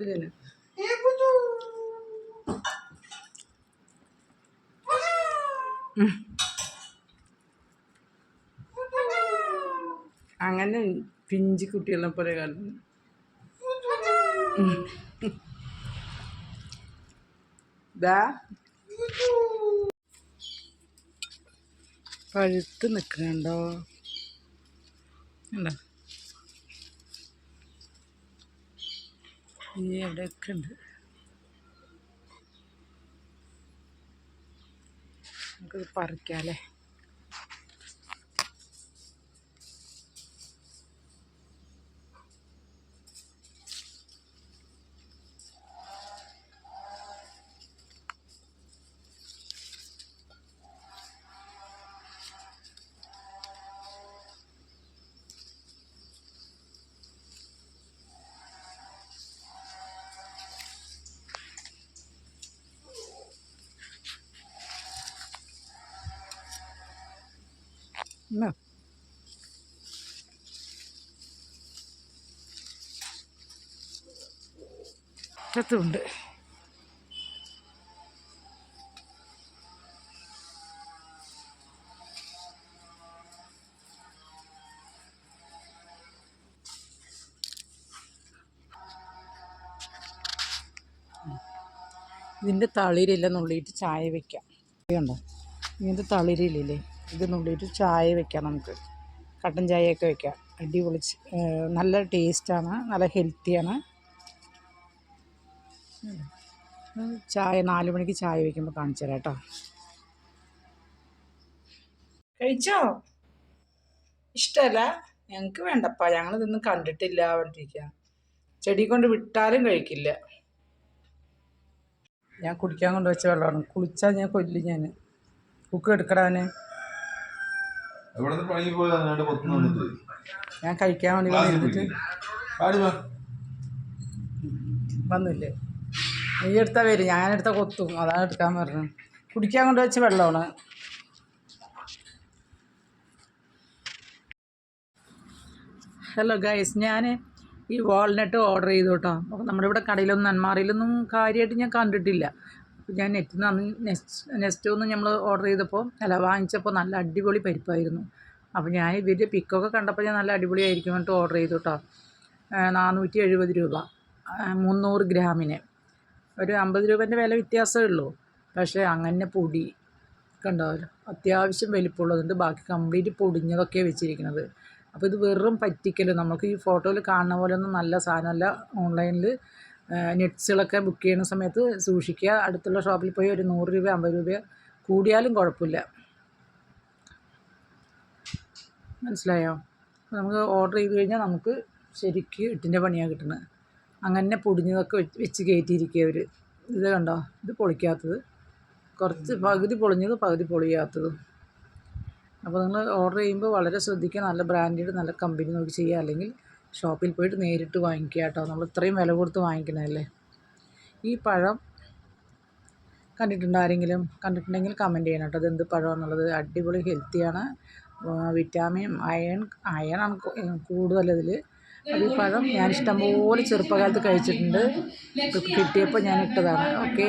ഇതിന് ഉം. അങ്ങനെ പിഞ്ചി കുട്ടികളെ പോലെ കാണുന്നു. ദാ. പഴുത്ത് നിൽക്കണുണ്ടോ ഉണ്ടോ ഈ എവിടെയൊക്കെ ഉണ്ട്. നമുക്കത് പറിക്കാല്ലേ? എന്നാ ചത്തുണ്ട് ഇതിന്റെ തളിരില്ല നുള്ളിയിട്ട് ചായ വെക്കാം. കണ്ടോ ഇങ്ങനത്തെ തളിരിലില്ലേ? ഇത് നുള്ളിയിട്ട് ചായ വെക്കാം നമുക്ക്. കട്ടൻ ചായയൊക്കെ വെക്കാം. അടിപൊളി നല്ല ടേസ്റ്റാണ് നല്ല ഹെൽത്തിയാണ്. ചായ നാല് മണിക്ക് ചായ വെക്കുമ്പോൾ കാണിച്ചു തരാം കേട്ടോ. കഴിച്ചോ? ഇഷ്ടമല്ല ഞങ്ങൾക്ക് വേണ്ടപ്പാ. ഞങ്ങൾ ഇതൊന്നും കണ്ടിട്ടില്ല പറഞ്ഞിരിക്കുക ചെടി കൊണ്ട് വിട്ടാലും കഴിക്കില്ല. ഞാൻ കുടിക്കാൻ കൊണ്ട് വെച്ച വെള്ളമാണ്. കുളിച്ചാൽ ഞാൻ കൊല്ലി ഞാൻ കുക്ക് എടുക്കടാന് എവിടുന്ന് പണി പോയി രണ്ട് പൊത്തുന്ന വന്നിട്ട്? ഞാൻ കഴിക്കാൻ വേണ്ടി വന്നിട്ട്. വന്നില്ലേ? നീ എടുത്താൽ വരും ഞാനെടുത്ത കൊത്തും. അതാണ് എടുക്കാൻ പറഞ്ഞത്. കുടിക്കാൻ കൊണ്ട് വെച്ച വെള്ളമാണ്. ഹലോ ഗൈസ് ഞാൻ ഈ വാൾനട്ട് ഓർഡർ ചെയ്തു കേട്ടോ. അപ്പോൾ നമ്മുടെ ഇവിടെ കടയിലൊന്നും നന്മാറയിലൊന്നും കാര്യമായിട്ട് ഞാൻ കണ്ടിട്ടില്ല. ഞാൻ നെറ്റിൽ നിന്ന് അന്ന് നെക്സ്റ്റ് ഒന്ന് നമ്മൾ ഓർഡർ ചെയ്തപ്പോൾ അല്ല വാങ്ങിച്ചപ്പോൾ നല്ല അടിപൊളി പരിപ്പായിരുന്നു. അപ്പോൾ ഞാൻ ഇവരുടെ പിക്കൊക്കെ കണ്ടപ്പോൾ ഞാൻ നല്ല അടിപൊളിയായിരിക്കും എന്നിട്ട് ഓർഡർ ചെയ്തു കേട്ടോ നാനൂറ്റി എഴുപത് രൂപ മുന്നൂറ് ഗ്രാമിന്. ഒരു അമ്പത് രൂപേന്റെ വില വ്യത്യാസമേ ഉള്ളൂ. പക്ഷേ അങ്ങനെ പൊടി കണ്ടാവല്ലോ അത്യാവശ്യം വലിപ്പമുള്ളതുണ്ട് ബാക്കി കംപ്ലീറ്റ് പൊടിഞ്ഞതൊക്കെ വെച്ചിരിക്കുന്നത്. അപ്പോൾ ഇത് വെറും പറ്റിക്കൽ നമുക്ക് ഈ ഫോട്ടോയിൽ കാണുന്ന പോലെ ഒന്നും നല്ല സാധനമല്ല. ഓൺലൈനിൽ നെറ്റ്സുകളൊക്കെ ബുക്ക് ചെയ്യുന്ന സമയത്ത് സൂക്ഷിക്കുക. അടുത്തുള്ള ഷോപ്പിൽ പോയി ഒരു നൂറ് രൂപ അമ്പത് രൂപ കൂടിയാലും കുഴപ്പമില്ല. മനസ്സിലായോ? നമുക്ക് ഓർഡർ ചെയ്ത് കഴിഞ്ഞാൽ നമുക്ക് ശരിക്ക് ഇട്ടിന്റെ പണിയാണ് കിട്ടുന്നത്. അങ്ങനെ പൊടിഞ്ഞതൊക്കെ വെച്ച് കയറ്റിയിരിക്കുക അവർ ഇത് കണ്ടോ? ഇത് പൊളിക്കാത്തത്. കുറച്ച് പകുതി പൊളിഞ്ഞത് പകുതി പൊളിയാത്തതും. അപ്പോൾ നിങ്ങൾ ഓർഡർ ചെയ്യുമ്പോൾ വളരെ ശ്രദ്ധിക്കുക. നല്ല ബ്രാൻഡഡ് നല്ല കമ്പനി നോക്കി ചെയ്യുക. അല്ലെങ്കിൽ ഷോപ്പിൽ പോയിട്ട് നേരിട്ട് വാങ്ങിക്കുക കേട്ടോ. നമ്മൾ ഇത്രയും വില കൊടുത്ത് വാങ്ങിക്കണതല്ലേ ഈ പഴം കണ്ടിട്ടുണ്ടോ ആരെങ്കിലും? കണ്ടിട്ടുണ്ടെങ്കിൽ കമന്റ് ചെയ്യണം കേട്ടോ. ഇതെന്ത് പഴം എന്നുള്ളത്? അടിപൊളി ഹെൽത്തിയാണ് വിറ്റാമിൻ അയൺ അയണാണ് കൂടുതലതിൽ അത് ഈ പഴം ഞാൻ ഇഷ്ടംപോലെ ചെറുപ്പകാലത്ത് കഴിച്ചിട്ടുണ്ട്. കിട്ടിയപ്പോൾ ഞാൻ ഇട്ടതാണ്. ഓക്കെ